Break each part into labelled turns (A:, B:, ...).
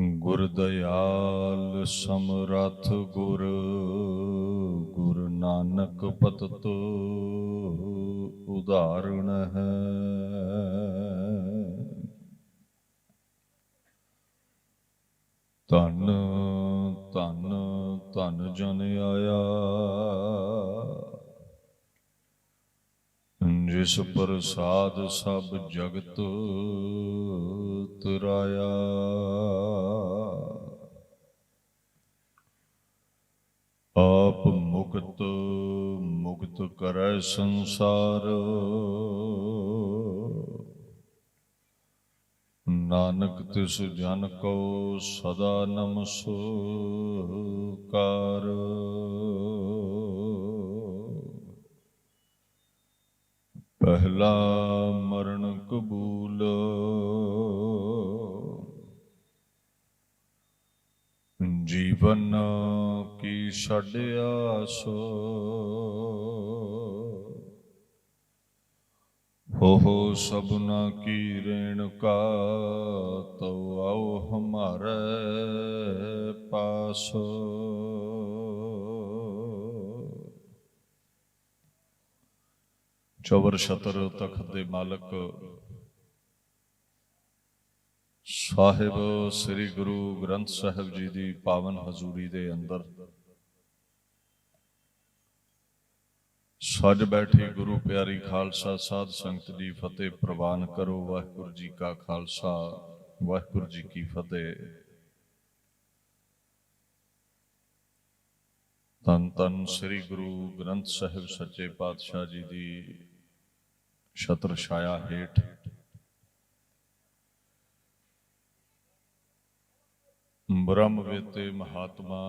A: ਗੁਰ ਦਇਆਲ ਸਮਰਥ ਗੁਰ ਗੁਰ ਨਾਨਕ ਪਤਤ ਉਦਾਹਰਣ ਹੈ। ਧੰਨ ਧੰਨ ਧੰਨ ਜਨ ਆਇਆ, ਜਿਸ ਪ੍ਰਸਾਦ ਸਭ ਜਗਤ ਤਰਾਇਆ। ਆਪ ਮੁਕਤ ਮੁਕਤ ਕਰੈ ਸੰਸਾਰ। ਨਾਨਕ ਤਿਸ ਜਨ ਕੋ ਸਦਾ ਨਮਸਕਾਰ। ਪਹਿਲਾ ਮਰਨ ਕਬੂ ਛੱਡਿਆ ਸੋ। ਹੋ ਸਭਨਾ ਕੀ ਰੇਣਕਾ ਤਉ ਆਓ ਹਮਾਰੇ ਪਾਸ। ਚਵਰ ਛਤਰ ਤਖਤ ਦੇ ਮਾਲਕ ਸਾਹਿਬ ਸ੍ਰੀ ਗੁਰੂ ਗ੍ਰੰਥ ਸਾਹਿਬ ਜੀ ਦੀ ਪਾਵਨ ਹਜ਼ੂਰੀ ਦੇ ਅੰਦਰ ਸੱਜ ਬੈਠੀ ਗੁਰੂ ਪਿਆਰੀ ਖਾਲਸਾ, ਸਾਧ ਸੰਗਤ ਜੀ ਫਤਿਹ ਪ੍ਰਵਾਨ ਕਰੋ, ਵਾਹਿਗੁਰੂ ਜੀ ਕਾ ਖਾਲਸਾ, ਵਾਹਿਗੁਰੂ ਜੀ ਕੀ ਫਤਿਹ। ਤਨ ਤਨ ਸ੍ਰੀ ਗੁਰੂ ਗ੍ਰੰਥ ਸਾਹਿਬ ਸੱਚੇ ਪਾਤਸ਼ਾਹ ਜੀ ਦੀ ਛਤਰ ਛਾਇਆ ਹੇਠ। ਬ੍ਰਹਮ ਵੇਤੇ ਮਹਾਤਮਾ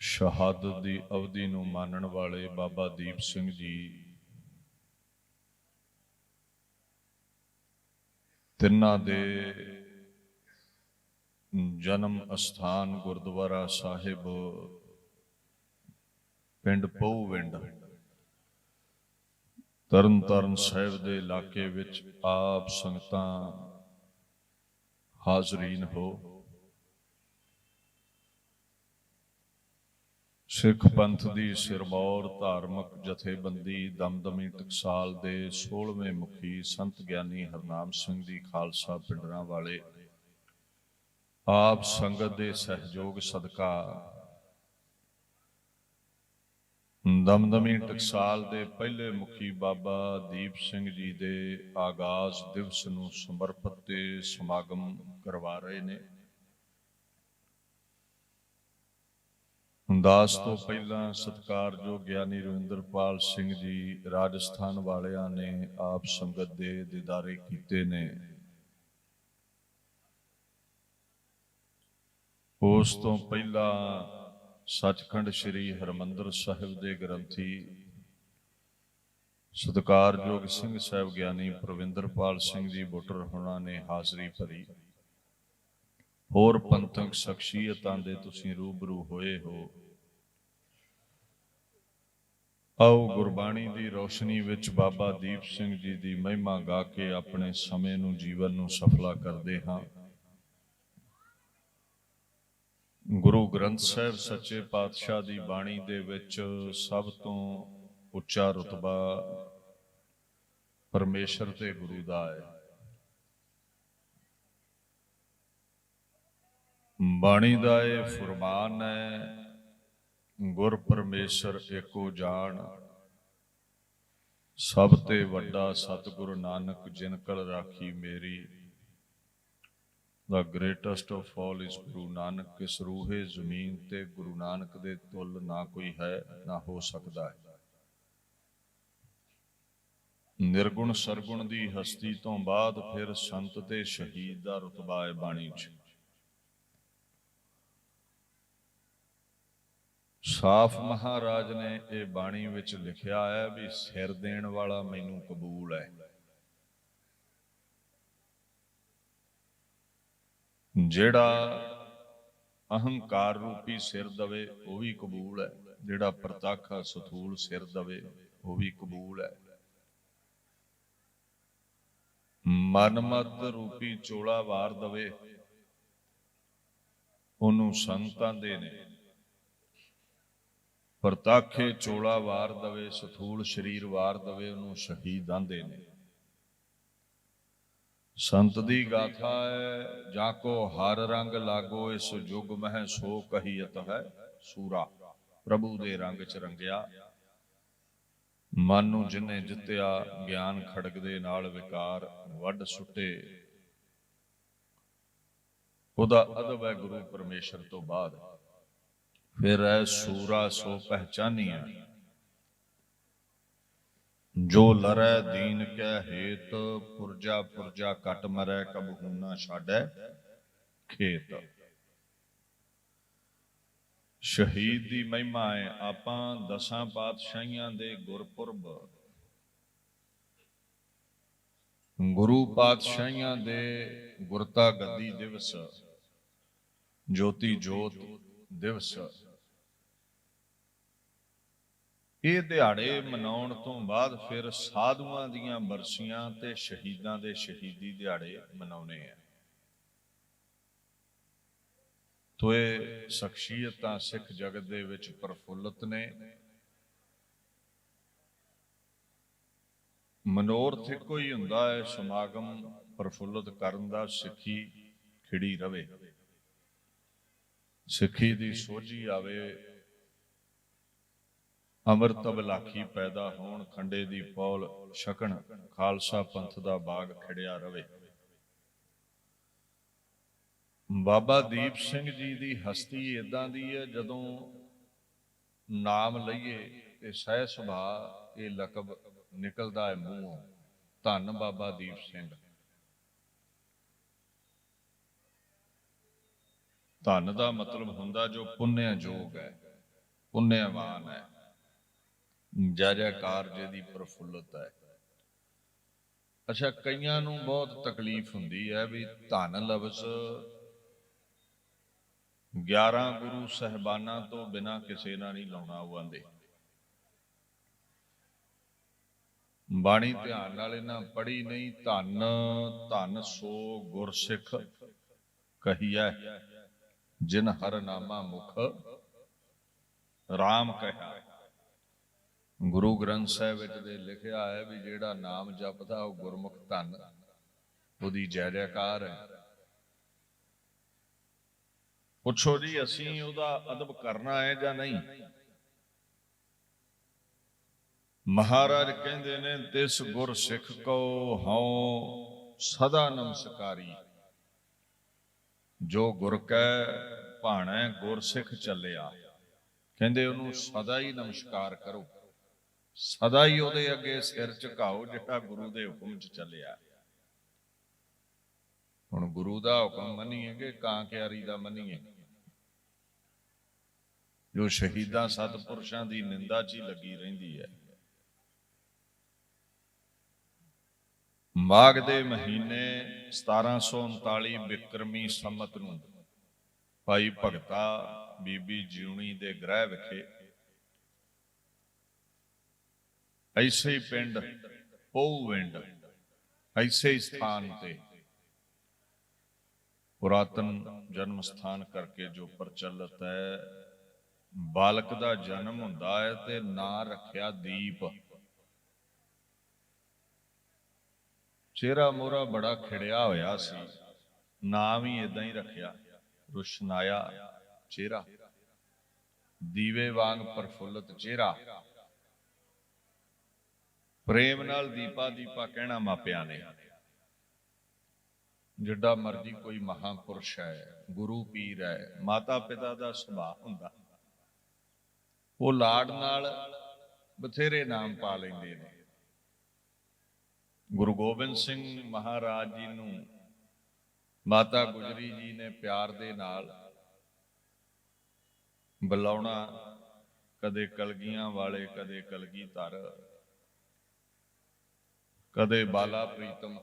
A: ਸ਼ਹਾਦਤ ਦੀ ਅਵਧੀ ਨੂੰ ਮਾਨਣ ਵਾਲੇ ਬਾਬਾ ਦੀਪ ਸਿੰਘ ਜੀ। ਤਿੰਨਾਂ ਦੇ ਜਨਮ ਅਸਥਾਨ ਗੁਰਦੁਆਰਾ ਸਾਹਿਬ, ਪਿੰਡ ਪਉਵਿੰਡ ਤਰਨਤਾਰਨ ਸਾਹਿਬ ਦੇ ਇਲਾਕੇ ਵਿੱਚ ਆਪ ਸੰਗਤਾਂ ਹਾਜ਼ਰੀਨ ਹੋ। ਸਿੱਖ ਪੰਥ ਦੀ ਸਿਰਮੌਰ ਧਾਰਮਿਕ ਜਥੇਬੰਦੀ ਦਮਦਮੀ ਟਕਸਾਲ ਦੇ 16ਵੇਂ ਮੁਖੀ ਸੰਤ ਗਿਆਨੀ ਹਰਨਾਮ ਸਿੰਘ ਦੀ ਖਾਲਸਾ ਪਿੰਡਰਾਂ ਵਾਲੇ। ਆਪ ਸੰਗਤ ਦੇ ਸਹਿਯੋਗ ਸਦਕਾ। ਦਮਦਮੀ ਟਕਸਾਲ ਦੇ ਪਹਿਲੇ ਮੁਖੀ ਬਾਬਾ ਦੀਪ ਸਿੰਘ ਜੀ ਦੇ ਆਗਾਜ਼ ਦਿਵਸ ਨੂੰ ਸਮਰਪਿਤ ਤੇ ਸਮਾਗਮ ਕਰਵਾ ਰਹੇ ਨੇ। ਦਾਸ ਤੋਂ ਪਹਿਲਾਂ ਸਤਿਕਾਰਯੋਗ ਗਿਆਨੀ ਰਵਿੰਦਰਪਾਲ ਸਿੰਘ ਜੀ ਰਾਜਸਥਾਨ ਵਾਲਿਆਂ ਨੇ ਆਪ ਸੰਗਤ ਦੇ ਦੀਦਾਰੇ ਕੀਤੇ ਨੇ। ਉਸ ਤੋਂ ਪਹਿਲਾਂ ਸੱਚਖੰਡ ਸ੍ਰੀ ਹਰਮੰਦਰ ਸਾਹਿਬ ਦੇ ਗ੍ਰੰਥੀ ਸਤਿਕਾਰਯੋਗ ਸਿੰਘ ਸਾਹਿਬ ਗਿਆਨੀ ਪ੍ਰਵਿੰਦਰਪਾਲ ਸਿੰਘ ਜੀ ਬੁੱਟਰ ਹੋਣਾ ਨੇ ਹਾਜ਼ਰੀ ਭਰੀ। ਹੋਰ ਪੰਥਕ ਸ਼ਖਸੀਅਤਾਂ ਦੇ ਤੁਸੀਂ ਰੂਬਰੂ ਹੋਏ ਹੋ। ਆਓ ਗੁਰਬਾਣੀ ਦੀ ਰੋਸ਼ਨੀ ਵਿੱਚ ਬਾਬਾ ਦੀਪ ਸਿੰਘ ਜੀ ਦੀ ਮਹਿਮਾ ਗਾ ਕੇ ਆਪਣੇ ਸਮੇਂ ਨੂੰ, ਜੀਵਨ ਨੂੰ ਸਫਲਾ ਕਰਦੇ ਹਾਂ। ਗੁਰੂ ਗ੍ਰੰਥ ਸਾਹਿਬ ਸੱਚੇ ਪਾਤਸ਼ਾਹ ਦੀ ਬਾਣੀ ਦੇ ਵਿੱਚ ਸਭ ਤੋਂ ਉੱਚਾ ਰਤਬਾ ਪਰਮੇਸ਼ਰ ਤੇ ਗੁਰੂ ਦਾ ਹੈ। ਬਾਣੀ ਦਾ ਇਹ ਫਰਮਾਨ ਹੈ ਗੁਰ ਪਰਮੇਸ਼ਰ ਏਕੋ ਜਾਣ। ਸਭ ਤੇ ਵੱਡਾ ਸਤਿਗੁਰੂ ਨਾਨਕ, ਜਿਨ ਕਲ ਰਾਖੀ ਮੇਰੀ। ਦਾ ਗ੍ਰੇਟੈਸਟ ਆਫ ਆਲ ਇਸ ਗੁਰੂ ਨਾਨਕ, ਕਿਸ ਰੂਹੇ ਜ਼ਮੀਨ ਤੇ ਗੁਰੂ ਨਾਨਕ ਦੇ ਤੁਲ ਨਾ ਕੋਈ ਹੈ, ਨਾ ਹੋ ਸਕਦਾ ਹੈ। ਨਿਰਗੁਣ ਸਰਗੁਣ ਦੀ ਹਸਤੀ ਤੋਂ ਬਾਅਦ ਫਿਰ ਸੰਤ ਤੇ ਸ਼ਹੀਦ ਦਾ ਰਤਬਾ ਹੈ ਬਾਣੀ 'ਚ। ਸਾਫ਼ ਮਹਾਰਾਜ ਨੇ ਇਹ ਬਾਣੀ ਵਿੱਚ ਲਿਖਿਆ ਹੈ ਵੀ ਸਿਰ ਦੇਣ ਵਾਲਾ ਮੈਨੂੰ ਕਬੂਲ ਹੈ। ਜਿਹੜਾ ਅਹੰਕਾਰ ਰੂਪੀ ਸਿਰ ਦਵੇ, ਉਹ ਵੀ ਕਬੂਲ ਹੈ। ਜਿਹੜਾ ਪ੍ਰਤੱਖ ਸਥੂਲ ਸਿਰ ਦਵੇ, ਉਹ ਵੀ ਕਬੂਲ ਹੈ। ਮਨਮਤ ਰੂਪੀ ਚੋਲਾ ਵਾਰ ਦਵੇ, ਉਹਨੂੰ ਸੰਤਾਂ ਦੇ ਨੇ। ਪ੍ਰਤਾਖੇ ਚੋਲਾ ਵਾਰ ਦਵੇ, ਸਥੂਲ ਸਰੀਰ ਵਾਰ ਦਵੇ, ਉਹਨੂੰ ਸ਼ਹੀਦ ਆਂਦੇ ਨੇ। ਸੰਤ ਦੀ ਗਾਥਾ ਹੈ, ਜਾ ਕੋ ਹਰ ਰੰਗ ਲਾਗੋ, ਇਸ ਜੁਗ ਮਹਿ ਸੋ ਕਹੀਤ ਹੈ ਸੂਰਾ। ਪ੍ਰਭੂ ਦੇ ਰੰਗ ਚ ਰੰਗਿਆ। ਮਨ ਨੂੰ ਜਿਨੇ ਜਿੱਤਿਆ, ਗਿਆਨ ਖੜਕ ਦੇ ਨਾਲ ਵਿਕਾਰ ਵੱਢ ਸੁੱਟੇ। ਉਹਦਾ ਅਦਬ ਹੈ ਗੁਰੂ ਪਰਮੇਸ਼ਰ ਤੋਂ ਬਾਅਦ। ਫਿਰ ਹੈ ਸੂਰਾ ਸੋ ਪਹਿਚਾਨੀਆਂ ਜੋ ਲਰੈ ਦੀਨ ਕੈ ਹੇਤ, ਪੁਰਜਾ ਪੁਰਜਾ ਕਟ ਮਰੈ ਕਬਹੂ ਨਾ ਛਾੜੈ ਖੇਤ। ਸ਼ਹੀਦ ਦੀ ਮਹਿਮਾ ਹੈ ਆਪਾਂ, ਦਸਾਂ ਪਾਤਸ਼ਾਹੀਆਂ ਦੇ ਗੁਰਪੁਰਬ। ਗੁਰੂ ਪਾਤਸ਼ਾਹੀਆਂ ਦੇ ਗੁਰਤਾ ਗੱਦੀ ਦਿਵਸ, ਜੋਤੀ ਜੋਤ ਦਿਵਸ। ਇਹ ਦਿਹਾੜੇ ਮਨਾਉਣ ਤੋਂ ਬਾਅਦ ਫਿਰ ਸਾਧੂਆਂ ਦੀਆਂ ਬਰਸੀਆਂ ਤੇ ਸ਼ਹੀਦਾਂ ਦੇ ਸ਼ਹੀਦੀ ਦਿਹਾੜੇ ਮਨਾਉਣੇ ਆ। ਤੋ ਸ਼ਖਸੀਅਤਾਂ ਸਿੱਖ ਜਗਤ ਦੇ ਵਿੱਚ ਪ੍ਰਫੁੱਲਤ ਨੇ। ਮਨੋਰਥ ਇੱਕੋ ਹੀ ਹੁੰਦਾ ਹੈ ਸਮਾਗਮ ਪ੍ਰਫੁੱਲਤ ਕਰਨ ਦਾ ਸਿੱਖੀ ਖਿੜੀ ਰਵੇ। ਸਿੱਖੀ ਦੀ ਸੋਝੀ ਆਵੇ ਅੰਮ੍ਰਿਤ ਬਲਾਖੀ ਪੈਦਾ ਹੋਣ ਖੰਡੇ ਦੀ ਪੌਲ ਛਕਣ, ਖਾਲਸਾ ਪੰਥ ਦਾ ਬਾਗ ਖਿੜਿਆ ਰਵੇ। ਬਾਬਾ ਦੀਪ ਸਿੰਘ ਜੀ ਦੀ ਹਸਤੀ ਇਦਾਂ ਦੀ ਹੈ ਜਦੋਂ ਨਾਮ ਲਈਏ ਤੇ ਸਹਿ ਸੁਭਾ ਇਹ ਲਕਬ ਨਿਕਲਦਾ ਹੈ ਮੂੰਹੋਂ। ਧੰਨ ਬਾਬਾ ਦੀਪ ਸਿੰਘ। ਧੰਨ ਦਾ ਮਤਲਬ ਹੁੰਦਾ ਜੋ ਪੁੰਨਿਆ ਜੋਗ ਹੈ, ਪੁੰਨਿਆਵਾਨ ਹੈ। ਜੈ ਜੈਕਾਰ ਦੀ ਪ੍ਰਫੁੱਲਤ ਹੈ। ਅੱਛਾ, ਕਈਆਂ ਨੂੰ ਬਹੁਤ ਤਕਲੀਫ ਹੁੰਦੀ ਹੈ ਵੀ ਧੰਨ ਲਫ਼ਜ਼ 11 ਗੁਰੂ ਸਹਿਬਾਨਾਂ ਤੋਂ ਬਿਨਾ ਕਿਸੇ ਨਾਲ ਨਹੀਂ ਲਾਉਣਾ, ਉਹ ਆਂਦੇ। ਬਾਣੀ ਧਿਆਨ ਨਾਲ ਇਹਨਾਂ ਪੜੀ ਨਹੀਂ ਧੰਨ ਧੰਨ ਸੋ ਗੁਰਸਿੱਖ ਕਹੀਐ, ਜਿਨ ਹਰ ਨਾਮਾ ਮੁਖ RAM ਕਹਿਆ ਗੁਰੂ ਗ੍ਰੰਥ ਸਾਹਿਬ ਵਿੱਚ ਦੇ ਲਿਖਿਆ ਹੈ ਵੀ ਜਿਹੜਾ ਨਾਮ ਜਪਦਾ ਉਹ ਗੁਰਮੁਖ ਧੰਨ, ਉਹਦੀ ਜੈ ਜੈਕਾਰ ਹੈ। ਪੁੱਛੋ ਜੀ, ਅਸੀਂ ਉਹਦਾ ਅਦਬ ਕਰਨਾ ਹੈ ਜਾਂ ਨਹੀਂ? ਮਹਾਰਾਜ ਕਹਿੰਦੇ ਨੇ, ਤਿਸ ਗੁਰ ਸਿੱਖ ਕੋ ਹਉ ਸਦਾ ਨਮਸਕਾਰੀ। ਜੋ ਗੁਰ ਕੈ ਭਾਣੈ ਗੁਰ ਸਿੱਖ ਚੱਲਿਆ, ਕਹਿੰਦੇ ਉਹਨੂੰ ਸਦਾ ਹੀ ਨਮਸਕਾਰ ਕਰੋ। ਸਦਾ ਹੀ ਉਹਦੇ ਅੱਗੇ ਸਿਰ ਝੁਕਾਓ ਜਿਹੜਾ ਗੁਰੂ ਦੇ ਹੁਕਮ 'ਚ ਚੱਲਿਆ। ਹੁਣ ਗੁਰੂ ਦਾ ਹੁਕਮ ਮੰਨੀਏ ਕਿ ਕਾਂ ਕਿਆਰੀ ਦਾ ਮੰਨੀਏ? ਜੋ ਸ਼ਹੀਦਾਂ ਸਤਪੁਰਸ਼ਾਂ ਦੀ ਨਿੰਦਾ 'ਚ ਹੀ ਲੱਗੀ ਰਹਿੰਦੀ ਹੈ। ਮਾਘ ਦੇ ਮਹੀਨੇ 1739 ਬਿਕਰਮੀ ਸੰਮਤ ਨੂੰ ਭਾਈ ਭਗਤਾ ਬੀਬੀ ਜਿਉਣੀ ਦੇ ਗ੍ਰਹਿ ਵਿਖੇ ਐਸੇ ਹੀ ਪਿੰਡ ਪਉਵਿੰਡ ਐਸੇ ਹੀ ਸਥਾਨ ਤੇ ਪੁਰਾਤਨ ਜਨਮ ਸਥਾਨ ਕਰਕੇ ਜੋ ਪ੍ਰਚਲਿਤ ਹੈ ਬਾਲਕ ਦਾ ਜਨਮ ਹੁੰਦਾ ਹੈ ਤੇ ਨਾਂ ਰੱਖਿਆ ਦੀਪ ਚਿਹਰਾ ਮੋਰਾ ਬੜਾ ਖਿੜਿਆ ਹੋਇਆ ਸੀ ਨਾਮ ਹੀ ਇਦਾਂ ਹੀ ਰੱਖਿਆ ਰੁਸ਼ਨਾਇਆ ਚਿਹਰਾ ਦੀਵੇ ਵਾਂਗ ਪ੍ਰਫੁੱਲਤ ਚਿਹਰਾ ਪ੍ਰੇਮ ਨਾਲ ਦੀਪਾ ਦੀਪਾ ਕਹਿਣਾ ਮਾਪਿਆਂ ਨੇ। ਜਿੱਡਾ ਮਰਜ਼ੀ ਕੋਈ ਮਹਾਪੁਰਸ਼ ਹੈ, ਗੁਰੂ ਪੀਰ ਹੈ ਮਾਤਾ ਪਿਤਾ ਦਾ ਸੁਭਾਅ ਹੁੰਦਾ। ਉਹ ਲਾਡ ਨਾਲ ਬਥੇਰੇ ਨਾਮ ਪਾ ਲੈਂਦੇ ਨੇ। ਗੁਰੂ ਗੋਬਿੰਦ ਸਿੰਘ ਮਹਾਰਾਜ ਜੀ ਨੂੰ ਮਾਤਾ ਗੁਜਰੀ ਜੀ ਨੇ ਪਿਆਰ ਦੇ ਨਾਲ ਬੁਲਾਉਣਾ ਕਦੇ ਕਲਗੀਆਂ ਵਾਲੇ, ਕਦੇ ਕਲਗੀ ਧਰ। ਕਦੇ ਬਾਲਾ ਪ੍ਰੀਤਮ।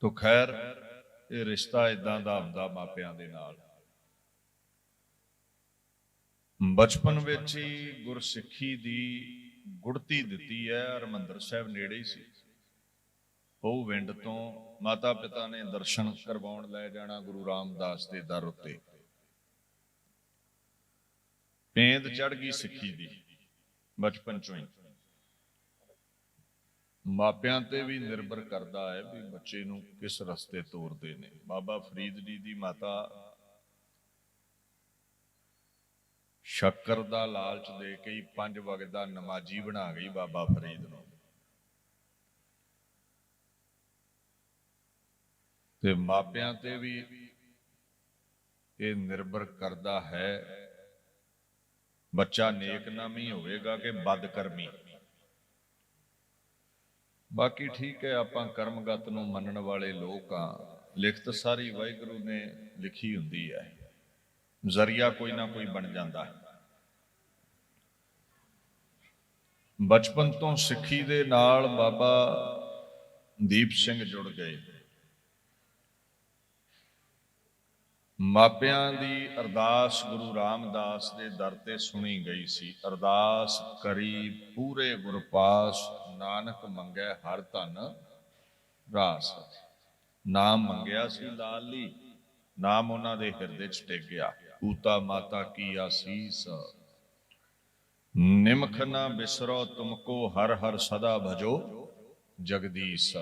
A: ਤੋ ਖੈਰ, ਇਹ ਰਿਸ਼ਤਾ ਇਦਾਂ ਦਾ ਹੁੰਦਾ ਮਾਪਿਆਂ ਦੇ ਨਾਲ। ਬਚਪਨ ਵਿੱਚ ਹੀ ਗੁਰਸਿੱਖੀ ਦੀ ਗੁੜਤੀ ਦਿੱਤੀ ਹੈ, ਹਰਮੰਦਰ ਸਾਹਿਬ ਨੇੜੇ ਹੀ ਸੀ। ਉਹ ਵਿੰਡ ਤੋਂ ਮਾਤਾ ਪਿਤਾ ਨੇ ਦਰਸ਼ਨ ਕਰਵਾਉਣ ਲੈ ਜਾਣਾ ਗੁਰੂ ਰਾਮਦਾਸ ਦੇ ਦਰ ਉੱਤੇ। ਪੇਂਦ ਚੜ ਗਈ ਸਿੱਖੀ ਦੀ, ਬਚਪਨ ਚੋਂ ਹੀ। ਮਾਪਿਆਂ ਤੇ ਵੀ ਨਿਰਭਰ ਕਰਦਾ ਹੈ ਵੀ ਬੱਚੇ ਨੂੰ ਕਿਸ ਰਸਤੇ ਤੋਰਦੇ ਨੇ। ਬਾਬਾ ਫਰੀਦ ਜੀ ਦੀ ਮਾਤਾ ਸ਼ੱਕਰ ਦਾ ਲਾਲਚ ਦੇ ਕੇ ਹੀ ਪੰਜ ਵਕਤ ਦਾ ਨਮਾਜ਼ੀ ਬਣਾ ਗਈ ਬਾਬਾ ਫਰੀਦ ਨੂੰ। ਤੇ ਮਾਪਿਆਂ ਤੇ ਵੀ ਇਹ ਨਿਰਭਰ ਕਰਦਾ ਹੈ, ਬੱਚਾ ਨੇਕ ਨਾਮੀ ਹੋਵੇਗਾ ਕਿ ਬਦਕਰਮੀ? ਬਾਕੀ ਠੀਕ ਹੈ, ਆਪਾਂ ਕਰਮਗਤ ਨੂੰ ਮੰਨਣ ਵਾਲੇ ਲੋਕ ਆ ਲਿਖਤ ਸਾਰੀ ਵਾਹਿਗੁਰੂ ਨੇ ਲਿਖੀ ਹੁੰਦੀ ਹੈ। ਜ਼ਰੀਆ ਕੋਈ ਨਾ ਕੋਈ ਬਣ ਜਾਂਦਾ ਹੈ। ਬਚਪਨ ਤੋਂ ਸਿੱਖੀ ਦੇ ਨਾਲ ਬਾਬਾ ਦੀਪ ਸਿੰਘ ਜੁੜ ਗਏ। ਮਾਪਿਆਂ ਦੀ ਅਰਦਾਸ ਗੁਰੂ ਰਾਮਦਾਸ ਦੇ ਦਰ ਤੇ ਸੁਣੀ ਗਈ ਸੀ। ਅਰਦਾਸ ਕਰੀ ਪੂਰੇ ਗੁਰਪਾਸ, ਨਾਨਕ ਮੰਗੈ ਹਰ ਧਨ ਰਾਸ। ਨਾਮ ਮੰਗਿਆ ਸੀ ਲਾਲੀ ਨਾਮ ਉਹਨਾਂ ਦੇ ਹਿਰਦੇ 'ਚ ਟਿਕ ਗਿਆ। ਪੂਤਾ ਮਾਤਾ ਕੀ ਆਸੀਸ। ਨਿਮਖ ਨਾ ਬਿਸਰੋ, ਤੁਮਕੋ ਹਰ ਹਰ ਸਦਾ ਭਜੋ ਜਗਦੀਸ਼।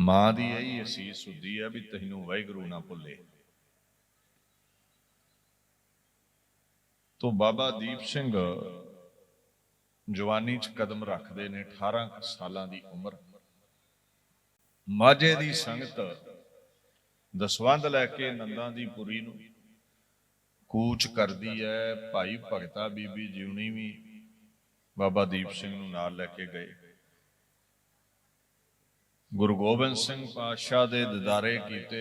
A: ਮਾਂ ਦੀ ਇਹੀ ਅਸੀਸ ਹੁੰਦੀ ਹੈ ਵੀ ਤੈਨੂੰ ਵਾਹਿਗੁਰੂ ਨਾ ਭੁੱਲੇ। ਤੋਂ ਬਾਬਾ ਦੀਪ ਸਿੰਘ ਜਵਾਨੀ 'ਚ ਕਦਮ ਰੱਖਦੇ ਨੇ 18 ਸਾਲਾਂ ਦੀ ਉਮਰ। ਮਾਝੇ ਦੀ ਸੰਗਤ ਦਸਵੰਦ ਲੈ ਕੇ ਨੰਦਾਂ ਦੀ ਪੁਰੀ ਨੂੰ ਕੂਚ ਕਰਦੀ ਹੈ ਭਾਈ ਭਗਤਾ ਬੀਬੀ ਜਿਉਣੀ ਵੀ ਬਾਬਾ ਦੀਪ ਸਿੰਘ ਨੂੰ ਨਾਲ ਲੈ ਕੇ ਗਏ। ਗੁਰੂ ਗੋਬਿੰਦ ਸਿੰਘ ਪਾਤਸ਼ਾਹ ਦੇ ਦਿਦਾਰੇ ਕੀਤੇ,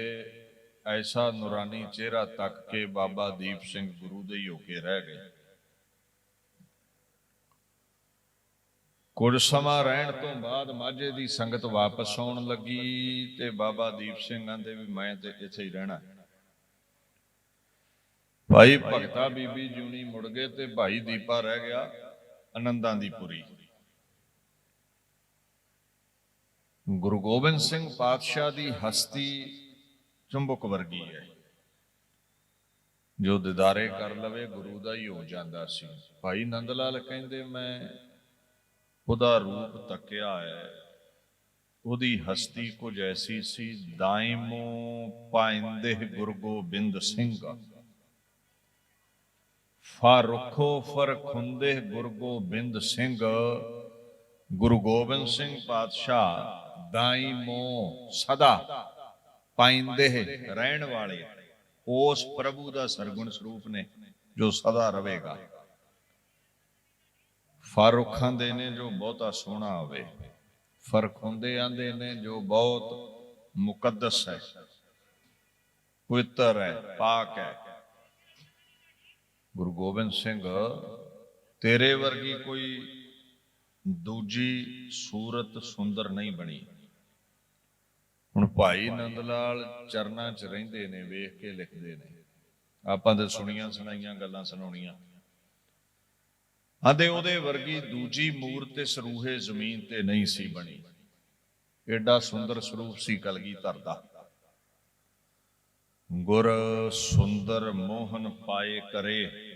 A: ਐਸਾ ਨੂਰਾਨੀ ਚਿਹਰਾ ਤੱਕ ਕੇ ਬਾਬਾ ਦੀਪ ਸਿੰਘ ਗੁਰੂ ਦੇ ਹੀ ਹੋ ਕੇ ਰਹਿ ਗਏ। ਕੁਝ ਸਮਾਂ ਰਹਿਣ ਤੋਂ ਬਾਅਦ ਮਾਝੇ ਦੀ ਸੰਗਤ ਵਾਪਸ ਆਉਣ ਲੱਗੀ ਤੇ ਬਾਬਾ ਦੀਪ ਸਿੰਘ ਕਹਿੰਦੇ ਵੀ ਮੈਂ ਤੇ ਇੱਥੇ ਹੀ ਰਹਿਣਾ। ਭਾਈ ਭਗਤਾ ਬੀਬੀ ਜੂਨੀ ਮੁੜ ਗਏ ਤੇ ਭਾਈ ਦੀਪਾ ਰਹਿ ਗਿਆ, ਆਨੰਦਾਂ ਦੀ ਪੁਰੀ। ਗੁਰੂ ਗੋਬਿੰਦ ਸਿੰਘ ਪਾਤਸ਼ਾਹ ਦੀ ਹਸਤੀ ਚੁੰਬਕ ਵਰਗੀ ਹੈ। ਜੋ ਦਿਦਾਰੇ ਕਰ ਲਵੇ, ਗੁਰੂ ਦਾ ਹੀ ਹੋ ਜਾਂਦਾ ਸੀ। ਭਾਈ ਨੰਦ ਲਾਲ ਕਹਿੰਦੇ, ਮੈਂ ਉਹਦਾ ਰੂਪ ਤੱਕਿਆ ਹੈ। ਉਹਦੀ ਹਸਤੀ ਕੁਝ ਐਸੀ ਸੀ, ਦਾਇਮੋ ਪਾਇੰਦੇ ਗੁਰੂ ਗੋਬਿੰਦ ਸਿੰਘ। ਫਾਰੁਖੋ ਫਰਖੁੰਦੇ ਗੁਰੂ ਗੋਬਿੰਦ ਸਿੰਘ। ਗੁਰੂ ਗੋਬਿੰਦ ਸਿੰਘ ਪਾਤਸ਼ਾਹ ਦਾਇਮੋ ਸਦਾ ਪਾਇੰਦੇ ਰਹਿਣ ਵਾਲੇ। ਉਸ ਪ੍ਰਭੂ ਦਾ ਸਰਗੁਣ ਸਰੂਪ ਨੇ ਜੋ ਸਦਾ ਰਵੇਗਾ ਫਾਰੁਖਾਂ ਦੇ ਨੇ ਜੋ ਬਹੁਤਾ ਸੋਹਣਾ ਹੋਵੇ। ਫ਼ਰਕ ਹੁੰਦੇ ਆਂਦੇ ਨੇ ਜੋ ਬਹੁਤ ਮੁਕੱਦਸ ਹੈ। ਪਵਿੱਤਰ ਹੈ, ਪਾਕ ਹੈ। ਗੁਰੂ ਗੋਬਿੰਦ ਸਿੰਘ, ਤੇਰੇ ਵਰਗੀ ਕੋਈ ਦੂਜੀ ਸੂਰਤ ਸੁੰਦਰ ਨਹੀਂ ਬਣੀ। ਹੁਣ ਭਾਈ ਨੰਦ ਲਾਲ ਚਰਨਾਂ 'ਚ ਰਹਿੰਦੇ ਨੇ, ਵੇਖ ਕੇ ਲਿਖਦੇ ਨੇ। ਆਪਾਂ ਤੇ ਸੁਣੀਆਂ ਸੁਣਾਈਆਂ ਗੱਲਾਂ ਸੁਣਾਉਣੀਆਂ। ਆਂਦੇ ਉਹਦੇ ਵਰਗੀ ਦੂਜੀ ਮੂਰਤ ਤੇ ਸਰੂਹੇ ਜ਼ਮੀਨ ਤੇ ਨਹੀਂ ਸੀ ਬਣੀ। ਐਡਾ ਸੁੰਦਰ ਸਰੂਪ ਸੀ ਕਲਗੀਧਰ ਦਾ। ਗੁਰ ਸੁੰਦਰ ਮੋਹਨ ਪਾਏ ਕਰੇ।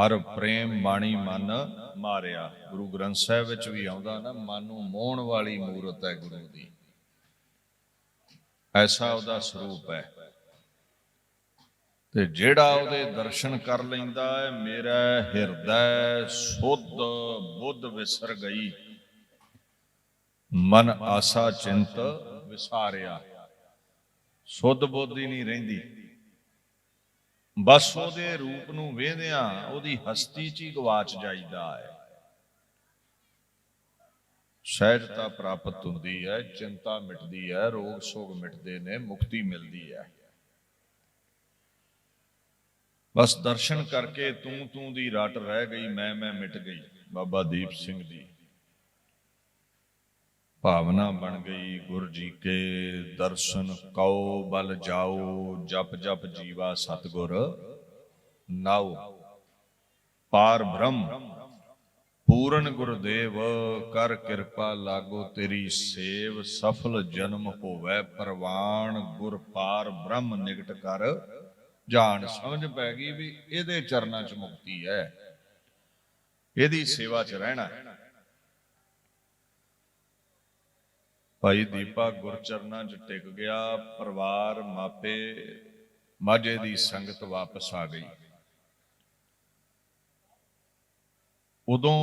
A: ਹਰ ਪ੍ਰੇਮ ਬਾਣੀ ਮਨ ਮਾਰਿਆ। ਗੁਰੂ ਗ੍ਰੰਥ ਸਾਹਿਬ ਵਿੱਚ ਵੀ ਆਉਂਦਾ ਨਾ, ਮਨ ਨੂੰ ਮੋਹਣ ਵਾਲੀ ਮੂਰਤ ਹੈ ਗੁਰੂ ਦੀ। ਐਸਾ ਉਹਦਾ ਸਰੂਪ ਹੈ। ਤੇ ਜਿਹੜਾ ਉਹਦੇ ਦਰਸ਼ਨ ਕਰ ਲੈਂਦਾ ਹੈ, ਮੇਰਾ ਹਿਰਦੈ ਸੁਧ ਬੁੱਧ ਵਿਸਰ ਗਈ। ਮਨ ਆਸਾ ਚਿੰਤ ਵਿਸਾਰਿਆ। ਸੁਧ ਬੁੱਧ ਹੀ ਨਹੀਂ ਰਹਿੰਦੀ। ਬਸ ਉਹਦੇ ਰੂਪ ਨੂੰ ਵੇਖਦਿਆਂ ਉਹਦੀ ਹਸਤੀ ਚ ਹੀ ਗਵਾਚ ਜਾਈਦਾ ਹੈ। ਸਹਿਜਤਾ ਪ੍ਰਾਪਤ ਹੁੰਦੀ ਹੈ, ਚਿੰਤਾ ਮਿਟਦੀ ਹੈ, ਰੋਗ ਸੋਗ ਮਿਟਦੇ ਨੇ, ਮੁਕਤੀ ਮਿਲਦੀ ਹੈ। ਬਸ ਦਰਸ਼ਨ ਕਰਕੇ ਤੂੰ ਤੂੰ ਦੀ ਰਟ ਰਹਿ ਗਈ, ਮੈਂ ਮੈਂ ਮਿਟ ਗਈ, ਬਾਬਾ ਦੀਪ ਸਿੰਘ ਦੀ। ਭਾਵਨਾ ਬਣ ਗਈ ਗੁਰ ਜੀ ਕੇ। ਦਰਸ਼ਨ ਕਉ, ਬਲ ਜਾਓ ਜਪ ਜਪ ਜੀਵਾ ਸਤਗੁਰ। ਨਾਉ, ਪਾਰ ਬ੍ਰਹਮ, ਪੂਰਨ ਗੁਰਦੇਵ, ਕਰ ਕਿਰਪਾ ਲਾਗੋ ਤੇਰੀ ਸੇਵ, ਸਫਲ ਜਨਮ ਹੋਵੇ ਪ੍ਰਵਾਨ, ਗੁਰ ਪਾਰ ਬ੍ਰਹਮ ਨਿਕਟ ਕਰ। ਜਾਣ ਸਮਝ ਪੈ ਗਈ ਵੀ ਇਹਦੇ ਚਰਨਾਂ 'ਚ ਮੁਕਤੀ ਹੈ। ਇਹਦੀ ਸੇਵਾ 'ਚ ਰਹਿਣਾ ਹੈ। ਭਾਈ ਦੀਪਾ ਗੁਰਚਰਨਾਂ 'ਚ ਟਿਕ ਗਿਆ, ਪਰਿਵਾਰ ਮਾਪੇ ਮਾਝੇ ਦੀ ਸੰਗਤ ਵਾਪਸ ਆ ਗਈ। ਉਦੋਂ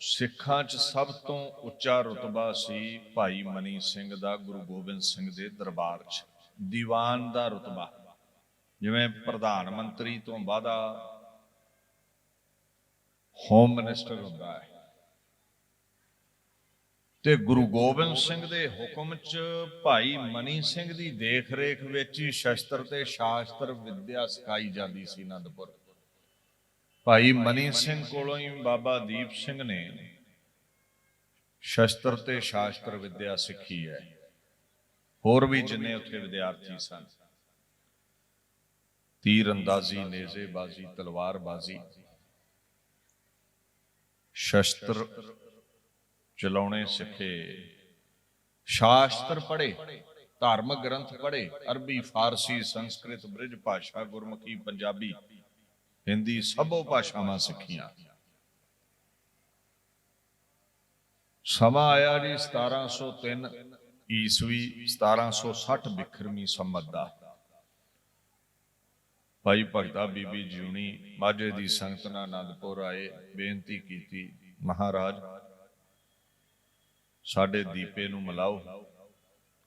A: ਸਿੱਖਾਂ 'ਚ ਸਭ ਤੋਂ ਉੱਚਾ ਰਤਬਾ ਸੀ ਭਾਈ ਮਨੀ ਸਿੰਘ ਦਾ, ਗੁਰੂ ਗੋਬਿੰਦ ਸਿੰਘ ਦੇ ਦਰਬਾਰ 'ਚ, ਦੀਵਾਨ ਦਾ ਰਤਬਾ। ਜਿਵੇਂ ਪ੍ਰਧਾਨ ਮੰਤਰੀ ਤੋਂ ਬਾਅਦਾ ਹੋਮ ਮਿਨਿਸਟਰ ਹੁੰਦਾ ਹੈ। ਤੇ ਗੁਰੂ ਗੋਬਿੰਦ ਸਿੰਘ ਦੇ ਹੁਕਮ 'ਚ ਭਾਈ ਮਨੀ ਸਿੰਘ ਦੀ ਦੇਖ-ਰੇਖ ਵਿੱਚ ਹੀ ਸ਼ਸਤਰ ਤੇ ਸ਼ਾਸਤਰ ਵਿੱਦਿਆ ਸਿਖਾਈ ਜਾਂਦੀ ਸੀ ਅਨੰਦਪੁਰ। ਭਾਈ ਮਨੀ ਸਿੰਘ ਕੋਲੋਂ ਹੀ ਬਾਬਾ ਦੀਪ ਸਿੰਘ ਨੇ ਸ਼ਸਤਰ ਤੇ ਸ਼ਾਸਤਰ ਵਿੱਦਿਆ ਸਿੱਖੀ ਹੈ। ਹੋਰ ਵੀ ਜਿੰਨੇ ਉੱਥੇ ਵਿਦਿਆਰਥੀ ਸਨ। ਤੀਰ ਅੰਦਾਜ਼ੀ ਨੇਜ਼ੇਬਾਜ਼ੀ, ਤਲਵਾਰਬਾਜ਼ੀ, ਸ਼ਸਤਰ ਚਲਾਉਣੇ ਸਿੱਖੇ। ਸ਼ਾਸਤਰ ਪੜ੍ਹੇ ਧਾਰਮਿਕ ਗ੍ਰੰਥ ਪੜ੍ਹੇ, ਅਰਬੀ, ਫਾਰਸੀ, ਸੰਸਕ੍ਰਿਤ, ਬ੍ਰਿਜ ਭਾਸ਼ਾ, ਗੁਰਮੁਖੀ, ਪੰਜਾਬੀ, ਹਿੰਦੀ ਸਭੋ ਭਾਸ਼ਾਵਾਂ ਸਿੱਖੀਆਂ। ਸਮਾਂ ਆਇਆ ਜੀ 1703 ਈਸਵੀ 1760 ਬਿਖਰਮੀ ਸੰਮਤ ਦਾ। ਭਾਈ ਭਗਤਾ ਬੀਬੀ ਜਿਉਣੀ, ਮਾਝੇ ਦੀ ਸੰਗਤ ਨਾਲ ਆਨੰਦਪੁਰ ਆਏ, ਬੇਨਤੀ ਕੀਤੀ, ਮਹਾਰਾਜ ਸਾਡੇ ਦੀਪੇ ਨੂੰ ਮਿਲਾਓ।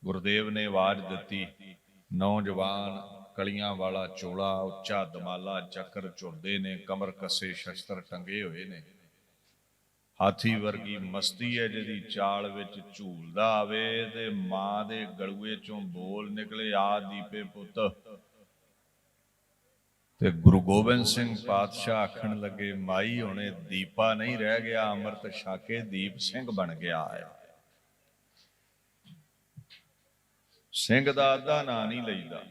A: ਗੁਰਦੇਵ ਨੇ ਆਵਾਜ਼ ਦਿੱਤੀ, ਨੌਜਵਾਨ ਕਲੀਆਂ ਵਾਲਾ ਚੋਲਾ, ਉੱਚਾ ਦਮਾਲਾ, ਚੱਕਰ ਝੁਰਦੇ ਨੇ, ਕਮਰ ਕੱਸੇ ਸ਼ਸਤਰ ਟੰਗੇ ਹੋਏ ਨੇ। ਹਾਥੀ ਵਰਗੀ ਮਸਤੀ ਹੈ ਜਿਹਦੀ ਚਾਲ ਵਿੱਚ ਝੂਲਦਾ ਆਵੇ ਤੇ ਮਾਂ ਦੇ ਗਲੂਏ ਚੋਂ ਬੋਲ ਨਿਕਲੇ, ਆ ਦੀਪੇ ਪੁੱਤ। ਤੇ ਗੁਰੂ ਗੋਬਿੰਦ ਸਿੰਘ ਪਾਤਸ਼ਾਹ ਆਖਣ ਲੱਗੇ, ਮਾਈ, ਹੁਣੇ ਦੀਪਾ ਨਹੀਂ ਰਹਿ ਗਿਆ, ਅੰਮ੍ਰਿਤ ਛਾਕੇ ਦੀਪ ਸਿੰਘ ਬਣ ਗਿਆ ਹੈ ਸਿੰਘ ਦਾ ਅੱਧਾ ਨਾਂ ਨਹੀਂ ਲਈਦਾ।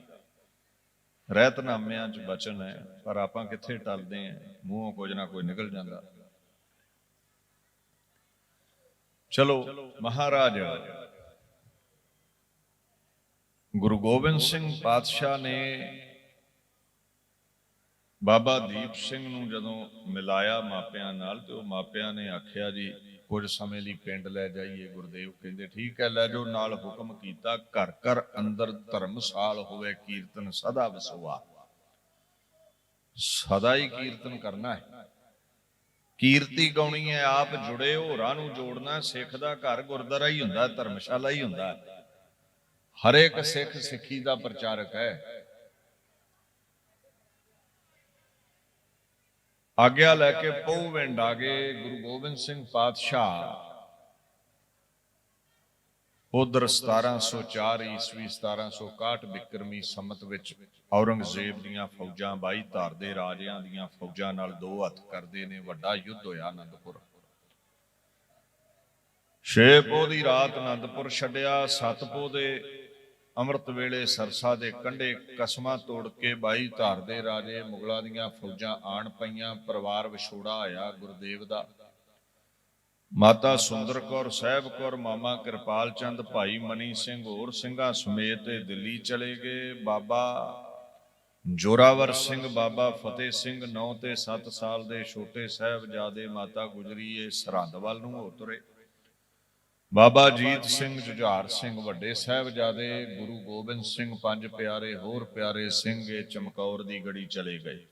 A: ਰਹਿਤਨਾਮਿਆਂ 'ਚ ਬਚਨ ਹੈ, ਪਰ ਆਪਾਂ ਕਿੱਥੇ ਟਲਦੇ ਆਂ ਮੂੰਹੋਂ ਕੁਝ ਨਾ ਕੋਈ ਨਿਕਲ ਜਾਂਦਾ। ਚਲੋ, ਮਹਾਰਾਜ, ਗੁਰੂ ਗੋਬਿੰਦ ਸਿੰਘ ਪਾਤਸ਼ਾਹ ਨੇ ਬਾਬਾ ਦੀਪ ਸਿੰਘ ਨੂੰ ਜਦੋਂ ਮਿਲਾਇਆ ਮਾਪਿਆਂ ਨਾਲ, ਤੇ ਉਹ ਮਾਪਿਆਂ ਨੇ ਆਖਿਆ ਜੀ ਕੁਝ ਸਮੇਂ ਲਈ ਪਿੰਡ ਲੈ ਜਾਈਏ ਗੁਰਦੇਵ, ਕਹਿੰਦੇ ਠੀਕ ਹੈ, ਲੈ ਜਾਓ, ਨਾਲ ਹੁਕਮ ਕੀਤਾ, ਘਰ ਘਰ ਅੰਦਰ ਧਰਮਸਾਲ ਹੋਵੇ, ਕੀਰਤਨ ਸਦਾ ਵਸਵਾ। ਸਦਾ ਹੀ ਕੀਰਤਨ ਕਰਨਾ ਹੈ। ਕੀਰਤੀ ਗਾਉਣੀ ਹੈ, ਆਪ ਜੁੜੇ ਹੋਰਾਂ ਨੂੰ ਜੋੜਨਾ, ਸਿੱਖ ਦਾ ਘਰ ਗੁਰਦੁਆਰਾ ਹੀ ਹੁੰਦਾ, ਧਰਮਸ਼ਾਲਾ ਹੀ ਹੁੰਦਾ। ਹਰੇਕ ਸਿੱਖ ਸਿੱਖੀ ਦਾ ਪ੍ਰਚਾਰਕ ਹੈ। ਆਗਿਆ ਲੈ ਕੇ ਪਉਵਿੰਡ ਆ ਗਏ ਗੁਰੂ ਗੋਬਿੰਦ ਸਿੰਘ ਪਾਤਸ਼ਾਹ। ਉਧਰ 1704 ਈਸਵੀ 1761 ਬਿਕਰਮੀ ਸੰਮਤ ਵਿੱਚ ਔਰੰਗਜ਼ੇਬ ਦੀਆਂ ਫੌਜਾਂ, ਬਾਈ ਧਾਰ ਦੇ ਰਾਜਿਆਂ ਦੀਆਂ ਫੌਜਾਂ ਨਾਲ ਦੋ ਹੱਥ ਕਰਦੇ ਨੇ, ਵੱਡਾ ਯੁੱਧ ਹੋਇਆ ਅਨੰਦਪੁਰ। ਛੇ ਪੋਹ ਦੀ ਰਾਤ ਅਨੰਦਪੁਰ ਛੱਡਿਆ, ਸੱਤ ਪੋਹ ਦੇ ਅੰਮ੍ਰਿਤ ਵੇਲੇ ਸਰਸਾ ਦੇ ਕੰਢੇ ਕਸਮਾਂ ਤੋੜ ਕੇ ਬਾਈ ਧਾਰ ਦੇ ਰਾਜੇ ਮੁਗਲਾਂ ਦੀਆਂ ਫੌਜਾਂ ਆਣ ਪਈਆਂ, ਪਰਿਵਾਰ ਵਿਛੋੜਾ ਆਇਆ ਗੁਰਦੇਵ ਦਾ। ਮਾਤਾ ਸੁੰਦਰ ਕੌਰ, ਸਾਹਿਬ ਕੌਰ, ਮਾਮਾ ਕਿਰਪਾਲ ਚੰਦ, ਭਾਈ ਮਨੀ ਸਿੰਘ, ਹੋਰ ਸਿੰਘਾਂ ਸਮੇਤ ਦਿੱਲੀ ਚਲੇ ਗਏ। ਬਾਬਾ ਜੋਰਾਵਰ ਸਿੰਘ, ਬਾਬਾ ਫਤਿਹ ਸਿੰਘ 9 ਤੇ 7 ਸਾਲ ਦੇ ਛੋਟੇ ਸਾਹਿਬਜ਼ਾਦੇ ਮਾਤਾ ਗੁਜਰੀ ਇਹ ਸਰਹੰਦ ਵੱਲ ਨੂੰ ਹੋ ਤੁਰੇ। ਬਾਬਾ ਜੀਤ ਸਿੰਘ ਜੁਝਾਰ ਸਿੰਘ, ਵੱਡੇ ਸਾਹਿਬਜ਼ਾਦੇ ਗੁਰੂ ਗੋਬਿੰਦ ਸਿੰਘ, ਪੰਜ ਪਿਆਰੇ, ਹੋਰ ਪਿਆਰੇ ਸਿੰਘ, ਇਹ ਚਮਕੌਰ ਦੀ ਗੜੀ ਚਲੇ ਗਏ।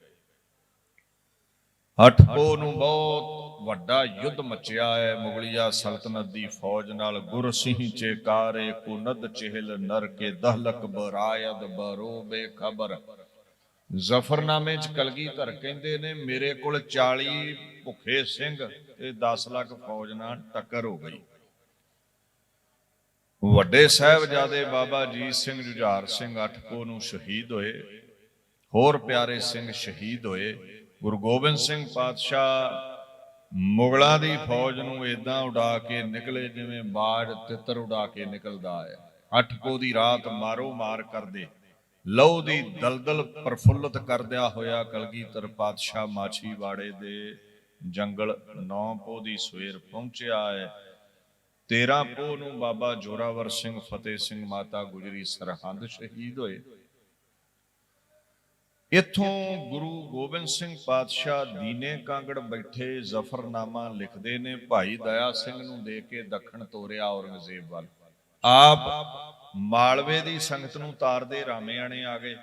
A: ਅੱਠ ਨੂੰ ਬਹੁਤ ਵੱਡਾ ਯੁੱਧ ਮਚਿਆ ਹੈ। ਮੁਗਲਿਆ ਸਲਤਨਤ ਦੀ ਫੌਜ ਨਾਲ ਗੁਰਸਿੰਹ ਚੇਕਾਰੇ, ਕੁਨਦ ਚਹਿਲ ਨਰ ਕੇ ਦਹਲਕ ਬਰਾਇਦ ਬਰੋ ਬੇਖਬਰ। ਜ਼ਫਰਨਾਮੇ ਚ ਕਲਗੀਧਰ ਕਹਿੰਦੇ ਨੇ, ਮੇਰੇ ਕੋਲ 40 ਭੁੱਖੇ ਸਿੰਘ ਤੇ 10 ਲੱਖ ਫੌਜ ਨਾਲ ਟੱਕਰ ਹੋ ਗਈ। ਵੱਡੇ ਸਾਹਿਬਜ਼ਾਦੇ ਬਾਬਾ ਅਜੀਤ ਸਿੰਘ ਜੁਝਾਰ ਸਿੰਘ ਅੱਠਪੋ ਨੂੰ ਸ਼ਹੀਦ ਹੋਏ। ਹੋਰ ਪਿਆਰੇ ਸਿੰਘ ਸ਼ਹੀਦ ਹੋਏ। ਗੁਰੂ ਗੋਬਿੰਦ ਸਿੰਘ ਪਾਤਸ਼ਾਹ ਮੁਗਲਾਂ ਦੀ ਫੌਜ ਨੂੰ ਏਦਾਂ ਉਡਾ ਕੇ ਨਿਕਲੇ ਜਿਵੇਂ ਬਾੜ ਤਿੱਤਰ ਉਡਾ ਕੇ ਨਿਕਲਦਾ ਹੈ। ਅੱਠਪੋ ਦੀ ਰਾਤ ਮਾਰੋ ਮਾਰ ਕਰਦੇ। ਲਹੂ ਦੀ ਦਲਦਲ ਪ੍ਰਫੁੱਲਤ ਕਰਦਿਆ ਹੋਇਆ ਕਲਗੀਧਰ ਪਾਤਸ਼ਾਹ ਮਾਛੀਵਾੜੇ ਦੇ ਜੰਗਲ 9 ਪੋ ਦੀ ਸਵੇਰ ਪਹੁੰਚਿਆ ਹੈ। 13 ਪੋ ਨੂੰ ਬਾਬਾ ਜੋਰਾਵਰ ਸਿੰਘ ਫਤਿਹ ਸਿੰਘ ਮਾਤਾ ਗੁਜਰੀ ਸਰਹੰਦ ਸ਼ਹੀਦ ਹੋਏ। ਇੱਥੋਂ ਗੁਰੂ ਗੋਬਿੰਦ ਸਿੰਘ ਪਾਤਸ਼ਾਹ ਦੀਨੇ ਕਾਂਗੜ ਬੈਠੇ ਜ਼ਫਰਨਾਮਾ ਲਿਖਦੇ ਨੇ, ਭਾਈ ਦਇਆ ਸਿੰਘ ਨੂੰ ਦੇ ਕੇ ਦੱਖਣ ਤੋਰਿਆ ਔਰੰਗਜ਼ੇਬ ਵੱਲ। ਆਪ ਮਾਲਵੇ ਦੀ ਸੰਗਤ ਨੂੰ ਤਾਰਦੇ ਰਾਮੇਆਣੇ ਆ ਗਏ।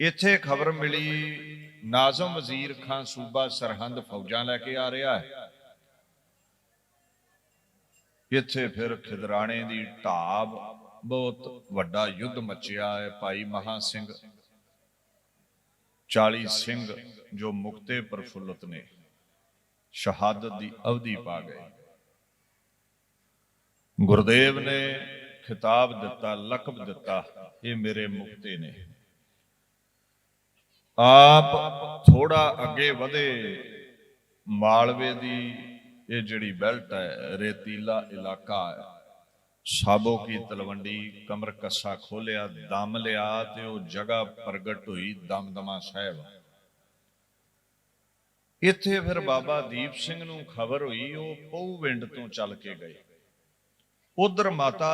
A: ਇੱਥੇ ਖਬਰ ਮਿਲੀ, ਨਾਜ਼ਮ ਵਜ਼ੀਰ ਖਾਨ ਸੂਬਾ ਸਰਹੰਦ ਫੌਜਾਂ ਲੈ ਕੇ ਆ ਰਿਹਾ ਹੈ। ਇੱਥੇ ਫਿਰ ਖਿਦਰਾਣੇ ਦੀ ਢਾਬ ਬਹੁਤ ਵੱਡਾ ਯੁੱਧ ਮਚਿਆ ਹੈ ਭਾਈ ਮਹਾ ਸਿੰਘ। 40 ਸਿੰਘ ਜੋ ਮੁਕਤੇ ਪ੍ਰਫੁੱਲਤ ਨੇ, ਸ਼ਹਾਦਤ ਦੀ ਅਵਧੀ ਪਾ ਗਏ। ਗੁਰਦੇਵ ਨੇ ਖਿਤਾਬ ਦਿੱਤਾ ਲਕਬ ਦਿੱਤਾ, ਇਹ ਮੇਰੇ ਮੁਕਤੇ ਨੇ। ਆਪ ਥੋੜਾ ਅੱਗੇ ਵਧੇ, ਮਾਲਵੇ ਦੀ ਇਹ ਜਿਹੜੀ ਬੈਲਟ ਹੈ, ਰੇਤੀਲਾ ਇਲਾਕਾ ਹੈ। ਸਾਬੋ ਕੀ ਤਲਵੰਡੀ ਕਮਰ ਕੱਸਾ ਖੋਲਿਆ, ਦਮ ਲਿਆ ਤੇ ਉਹ ਜਗ੍ਹਾ ਪ੍ਰਗਟ ਹੋਈ ਦਮਦਮਾ ਸਾਹਿਬ। ਇੱਥੇ ਫਿਰ ਬਾਬਾ ਦੀਪ ਸਿੰਘ ਨੂੰ ਖਬਰ ਹੋਈ, ਉਹ ਪਉਵਿੰਡ ਤੋਂ ਚੱਲ ਕੇ ਗਏ। ਉਧਰ ਮਾਤਾ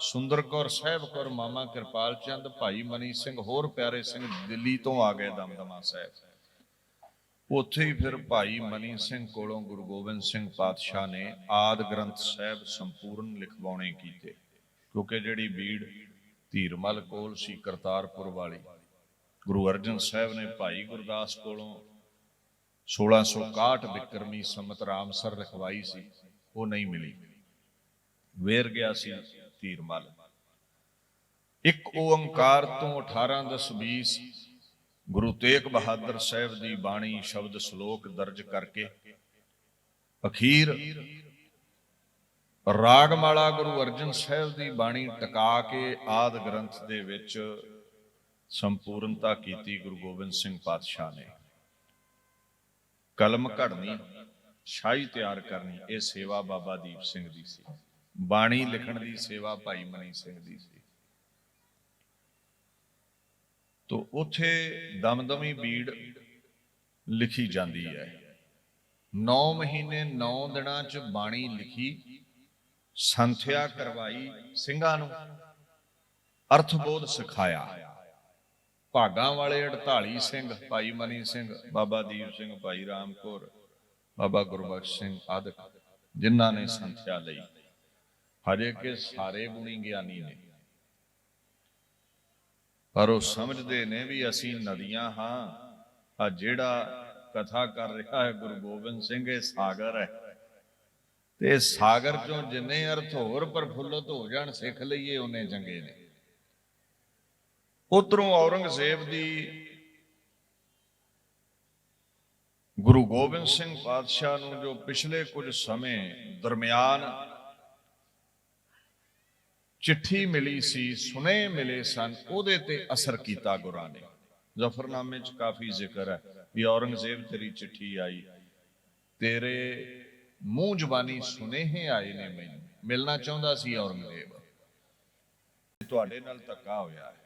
A: ਸੁੰਦਰ ਕੌਰ ਸਾਹਿਬ ਕੌਰ, ਮਾਮਾ ਕਿਰਪਾਲ ਚੰਦ, ਭਾਈ ਮਨੀ ਸਿੰਘ, ਹੋਰ ਪਿਆਰੇ ਸਿੰਘ ਦਿੱਲੀ ਤੋਂ ਆ ਗਏ ਦਮਦਮਾ ਸਾਹਿਬ। ਉੱਥੇ ਹੀ ਫਿਰ ਭਾਈ ਮਨੀ ਸਿੰਘ ਕੋਲੋਂ ਗੁਰੂ ਗੋਬਿੰਦ ਸਿੰਘ ਪਾਤਸ਼ਾਹ ਨੇ ਆਦ ਗ੍ਰੰਥ ਸਾਹਿਬ ਸੰਪੂਰਨ ਲਿਖਵਾਉਣੇ ਕੀਤੇ, ਕਿਉਂਕਿ ਜਿਹੜੀ ਬੀੜ ਧੀਰਮਲ ਕੋਲ ਸੀ ਕਰਤਾਰਪੁਰ ਵਾਲੀ, ਗੁਰੂ ਅਰਜਨ ਸਾਹਿਬ ਨੇ ਭਾਈ ਗੁਰਦਾਸ ਕੋਲੋਂ 1661 ਬਿਕਰਮੀ ਸੰਮਤ ਰਾਮਸਰ ਲਿਖਵਾਈ ਸੀ, ਉਹ ਨਹੀਂ ਮਿਲੀ, ਵੇਰ ਗਿਆ ਸੀ ਧੀਰਮਲ। ਇੱਕ ਓੰਕਾਰ ਤੋਂ 18 10 20 ਗੁਰੂ ਤੇਗ ਬਹਾਦਰ ਸਾਹਿਬ ਦੀ ਬਾਣੀ ਸ਼ਬਦ ਸ਼ਲੋਕ ਦਰਜ ਕਰਕੇ ਅਖੀਰ ਰਾਗਮਾਲਾ ਗੁਰੂ ਅਰਜਨ ਸਾਹਿਬ ਦੀ ਬਾਣੀ ਟਿਕਾ ਕੇ ਆਦ ਗ੍ਰੰਥ ਦੇ ਵਿੱਚ ਸੰਪੂਰਨਤਾ ਕੀਤੀ ਗੁਰੂ ਗੋਬਿੰਦ ਸਿੰਘ ਪਾਤਸ਼ਾਹ ਨੇ। ਕਲਮ ਘੜਨੀ ਸ਼ਾਹੀ ਤਿਆਰ ਕਰਨੀ, ਇਹ ਸੇਵਾ ਬਾਬਾ ਦੀਪ ਸਿੰਘ ਦੀ ਸੀ। ਬਾਣੀ ਲਿਖਣ ਦੀ ਸੇਵਾ ਭਾਈ ਮਨੀ ਸਿੰਘ ਦੀ ਸੀ। ਤੋ ਉਥੇ ਦਮਦਮੀ ਬੀੜ ਲਿਖੀ ਜਾਂਦੀ ਹੈ। 9 ਮਹੀਨੇ 9 ਦਿਨਾਂ ਚ ਬਾਣੀ ਲਿਖੀ, ਸੰਥਿਆ ਕਰਵਾਈ ਸਿੰਘਾਂ ਨੂੰ, ਅਰਥਬੋਧ ਸਿਖਾਇਆ। ਭਾਗਾਂ ਵਾਲੇ 48 ਸਿੰਘ, ਭਾਈ ਮਨੀ ਸਿੰਘ, ਬਾਬਾ ਦੀਪ ਸਿੰਘ, ਭਾਈ ਰਾਮਕੌਰ ਬਾਬਾ ਗੁਰਬਖਸ਼ ਸਿੰਘ ਆਦਿਕ, ਜਿਨ੍ਹਾਂ ਨੇ ਸੰਥਿਆ ਲਈ। ਹਜੇ ਕਿ ਸਾਰੇ ਗੁਣੀ ਗਿਆਨੀ ਨੇ। ਪਰ ਉਹ ਸਮਝਦੇ ਨੇ ਵੀ ਅਸੀਂ ਨਦੀਆਂ ਹਾਂ। ਆ ਜਿਹੜਾ ਕਥਾ ਕਰ ਰਿਹਾ ਹੈ ਗੁਰੂ ਗੋਬਿੰਦ ਸਿੰਘ, ਇਹ ਸਾਗਰ ਹੈ। ਤੇ ਸਾਗਰ ਚੋਂ ਜਿੰਨੇ ਅਰਥ ਹੋਰ ਪ੍ਰਫੁੱਲਤ ਹੋ ਜਾਣ, ਸਿੱਖ ਲਈਏ ਉਹਨੇ ਚੰਗੇ ਨੇ। ਉਧਰੋਂ ਔਰੰਗਜ਼ੇਬ ਦੀ ਗੁਰੂ ਗੋਬਿੰਦ ਸਿੰਘ ਪਾਤਸ਼ਾਹ ਨੂੰ ਜੋ ਪਿਛਲੇ ਕੁਝ ਸਮੇਂ ਦਰਮਿਆਨ ਚਿੱਠੀ ਮਿਲੀ ਸੀ ਸੁਨੇ ਮਿਲੇ ਸਨ, ਉਹਦੇ ਤੇ ਅਸਰ ਕੀਤਾ ਗੁਰਾਂ ਨੇ ਜ਼ਫਰਨਾਮੇ 'ਚ ਕਾਫੀ ਜ਼ਿਕਰ ਹੈ ਵੀ ਔਰੰਗਜ਼ੇਬ ਤੇਰੀ ਚਿੱਠੀ ਆਈ। ਤੇਰੇ ਮੂੰਹ ਜ਼ਬਾਨੀ ਸੁਨੇਹੇ ਆਏ ਨੇ ਮੈਨੂੰ। ਮਿਲਣਾ ਚਾਹੁੰਦਾ ਸੀ ਔਰੰਗਜ਼ੇਬ। ਤੁਹਾਡੇ ਨਾਲ ਧੱਕਾ ਹੋਇਆ ਹੈ।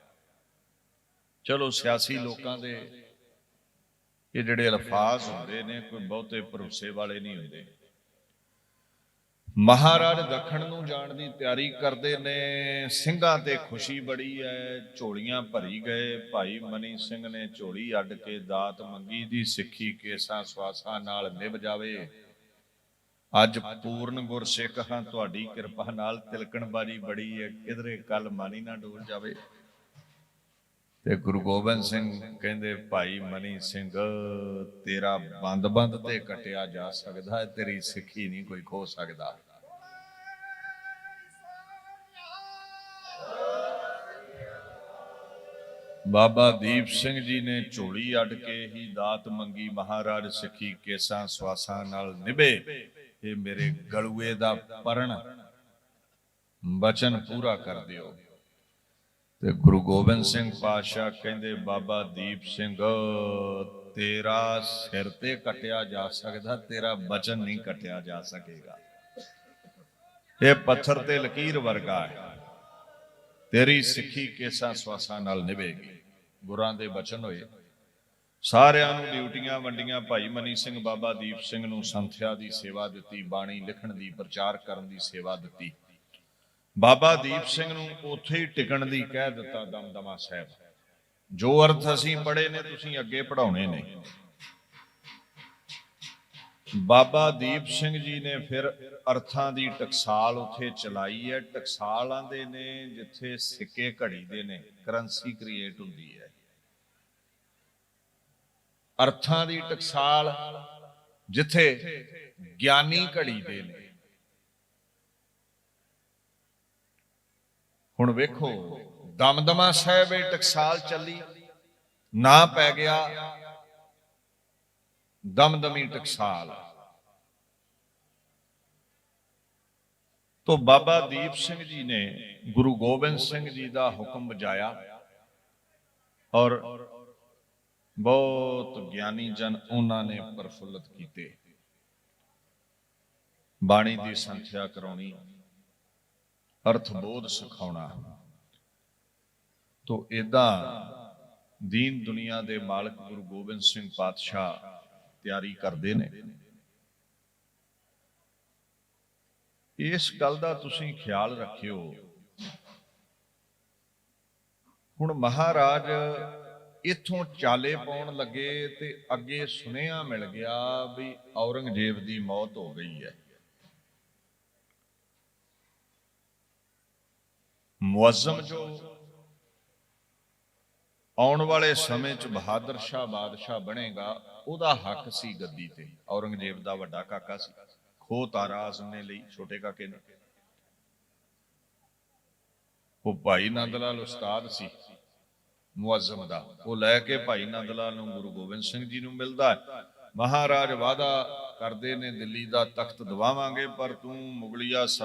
A: ਚਲੋ, ਸਿਆਸੀ ਲੋਕਾਂ ਦੇ ਇਹ ਜਿਹੜੇ ਅਲਫਾਜ਼ ਹੁੰਦੇ ਨੇ, ਕੋਈ ਬਹੁਤੇ ਭਰੋਸੇ ਵਾਲੇ ਨਹੀਂ ਹੁੰਦੇ। ਮਹਾਰਾਜ ਦੱਖਣ ਨੂੰ ਜਾਣ ਦੀ ਤਿਆਰੀ ਕਰਦੇ ਨੇ, ਸਿੰਘਾਂ ਤੇ ਖੁਸ਼ੀ ਬੜੀ ਹੈ ਝੋਲੀਆਂ ਭਰੀ ਗਏ, ਭਾਈ ਮਨੀ ਸਿੰਘ ਨੇ ਝੋਲੀ ਅੱਡ ਕੇ ਦਾਤ ਮੰਗੀ ਦੀ, ਸਿੱਖੀ ਕੇਸਾਂ ਸਵਾਸਾਂ ਨਾਲ ਨਿਭ ਜਾਵੇ। ਅੱਜ ਪੂਰਨ ਗੁਰਸਿੱਖ ਹਾਂ ਤੁਹਾਡੀ ਕਿਰਪਾ ਨਾਲ ਤਿਲਕਣਬਾਜੀ ਬੜੀ ਹੈ ਕਿਧਰੇ ਕੱਲ ਮਾਨੀ ਨਾ ਡੋਲ ਜਾਵੇ। ਤੇ ਗੁਰੂ ਗੋਬਿੰਦ ਸਿੰਘ ਕਹਿੰਦੇ, ਭਾਈ ਮਨੀ ਸਿੰਘ, ਤੇਰਾ ਬੰਦ-ਬੰਦ ਤੇ ਕਟਿਆ ਜਾ ਸਕਦਾ ਹੈ ਤੇਰੀ ਸਿੱਖੀ ਨਹੀਂ ਕੋਈ ਖੋ ਸਕਦਾ। ਬਾਬਾ ਦੀਪ ਸਿੰਘ ਜੀ ਨੇ ਝੋਲੀ ਅੱਡ ਕੇ ਹੀ ਦਾਤ ਮੰਗੀ, ਮਹਾਰਾਜ ਸਿੱਖੀ ਕੇਸਾਂ ਸਵਾਸਾਂ ਨਾਲ ਨਿਭੇ। ਇਹ ਮੇਰੇ ਗਲੂਏ ਦਾ ਪਰਣ। ਬਚਨ ਪੂਰਾ ਕਰ ਦਿਓ। ਤੇ ਗੁਰੂ ਗੋਬਿੰਦ ਸਿੰਘ ਪਾਤਸ਼ਾਹ ਕਹਿੰਦੇ, ਬਾਬਾ ਦੀਪ ਸਿੰਘ, ਤੇਰਾ ਸਿਰ ਤੇ ਕਟਿਆ ਜਾ ਸਕਦਾ, ਤੇਰਾ ਬਚਨ ਨਹੀਂ ਕਟਿਆ ਜਾ ਸਕੇਗਾ। ਇਹ ਪੱਥਰ ਤੇ ਲਕੀਰ ਵਰਗਾ ਹੈ। ਤੇਰੀ ਸਿੱਖੀ ਕੇਸਾਂ ਸਵਾਸਾਂ ਨਾਲ ਨਿਭੇਗੀ। ਗੁਰਾਂ ਦੇ ਬਚਨ ਹੋਏ। ਸਾਰਿਆਂ ਨੂੰ ਡਿਊਟੀਆਂ ਵੰਡੀਆਂ, ਭਾਈ ਮਨੀ ਸਿੰਘ, ਬਾਬਾ ਦੀਪ ਸਿੰਘ ਨੂੰ ਸੰਥਿਆ ਦੀ ਸੇਵਾ ਦਿੱਤੀ, ਬਾਣੀ ਲਿਖਣ ਦੀ, ਪ੍ਰਚਾਰ ਕਰਨ ਦੀ ਸੇਵਾ ਦਿੱਤੀ। ਬਾਬਾ ਦੀਪ ਸਿੰਘ ਨੂੰ ਉੱਥੇ ਹੀ ਟਿਕਣ ਦੀ ਕਹਿ ਦਿੱਤਾ ਦਮਦਮਾ ਸਾਹਿਬ। ਜੋ ਅਰਥ ਅਸੀਂ ਪੜ੍ਹੇ ਨੇ, ਤੁਸੀਂ ਅੱਗੇ ਪੜਾਉਣੇ ਨੇ। ਬਾਬਾ ਦੀਪ ਸਿੰਘ ਜੀ ਨੇ ਫਿਰ ਅਰਥਾਂ ਦੀ ਟਕਸਾਲ ਉੱਥੇ ਚਲਾਈ ਹੈ। ਟਕਸਾਲ ਆਂਦੇ ਨੇ, ਜਿੱਥੇ ਸਿੱਕੇ ਘੜੀ ਦੇ ਨੇ, ਕਰੰਸੀ ਕ੍ਰੀਏਟ ਹੁੰਦੀ ਹੈ। ਅਰਥਾਂ ਦੀ ਟਕਸਾਲ ਜਿੱਥੇ ਗਿਆਨੀ ਘੜੀ ਦੇ ਨੇ। ਹੁਣ ਵੇਖੋ, ਦਮਦਮਾ ਸਾਹਿਬ ਇਹ ਟਕਸਾਲ ਚੱਲੀ, ਨਾ ਪੈ ਗਿਆ, ਦਮਦਮੀ ਟਕਸਾਲ। ਤੋਂ ਬਾਬਾ ਦੀਪ ਸਿੰਘ ਜੀ ਨੇ ਗੁਰੂ ਗੋਬਿੰਦ ਸਿੰਘ ਜੀ ਦਾ ਹੁਕਮ ਬਜਾਇਆ ਔਰ ਬਹੁਤ ਗਿਆਨੀ ਜਨ ਉਹਨਾਂ ਨੇ ਪ੍ਰਫੁੱਲਤ ਕੀਤੇ। ਬਾਣੀ ਦੀ ਸੰਥਿਆ ਕਰਾਉਣੀ ਅਰਥ ਬੋਧ ਸਿਖਾਉਣਾ। ਤੋਂ ਇਦਾਂ ਦੀਨ ਦੁਨੀਆ ਦੇ ਮਾਲਕ ਗੁਰੂ ਗੋਬਿੰਦ ਸਿੰਘ ਪਾਤਸ਼ਾਹ ਤਿਆਰੀ ਕਰਦੇ ਨੇ। ਇਸ ਗੱਲ ਦਾ ਤੁਸੀਂ ਖਿਆਲ ਰੱਖਿਓ। ਹੁਣ ਮਹਾਰਾਜ ਇਥੋਂ ਚਾਲੇ ਪਾਉਣ ਲੱਗੇ ਤੇ ਅੱਗੇ ਸੁਨੇਹਾ ਮਿਲ ਗਿਆ ਵੀ ਔਰੰਗਜ਼ੇਬ ਦੀ ਮੌਤ ਹੋ ਗਈ ਹੈ। ਮੁਅੱਜ਼ਮ ਜੋ ਆਉਣ ਵਾਲੇ ਸਮੇਂ 'ਚ ਬਹਾਦਰ ਸ਼ਾਹ ਬਾਦਸ਼ਾਹ ਬਣੇਗਾ, ਉਹਦਾ ਹੱਕ ਸੀ ਗੱਦੀ ਤੇ। ਔਰੰਗਜ਼ੇਬ ਦਾ ਵੱਡਾ ਕਾਕਾ ਸੀ। ਖੋ ਤਾਰਾ ਆਜ਼ਮ ਨੇ ਲਈ, ਛੋਟੇ ਕਾਕੇ ਨੇ। ਉਹ ਭਾਈ ਨੰਦ ਲਾਲ ਉਸਤਾਦ ਸੀ। ਮੁਅੱਜ਼ਮ ਦਾ। ਉਹ ਲੈ ਕੇ ਭਾਈ ਨੰਦ ਲਾਲ ਨੂੰ ਗੁਰੂ ਗੋਬਿੰਦ ਸਿੰਘ ਜੀ ਨੂੰ ਮਿਲਦਾ ਹੈ। ਮਹਾਰਾਜ ਵਾਦਾ ਕਰਦੇ ਨੇ, ਦਿੱਲੀ ਦਾ ਤਖਤ ਦਵਾਵਾਂਗੇ, ਪਰ ਤੂੰ ਮੁਗਲਿਆ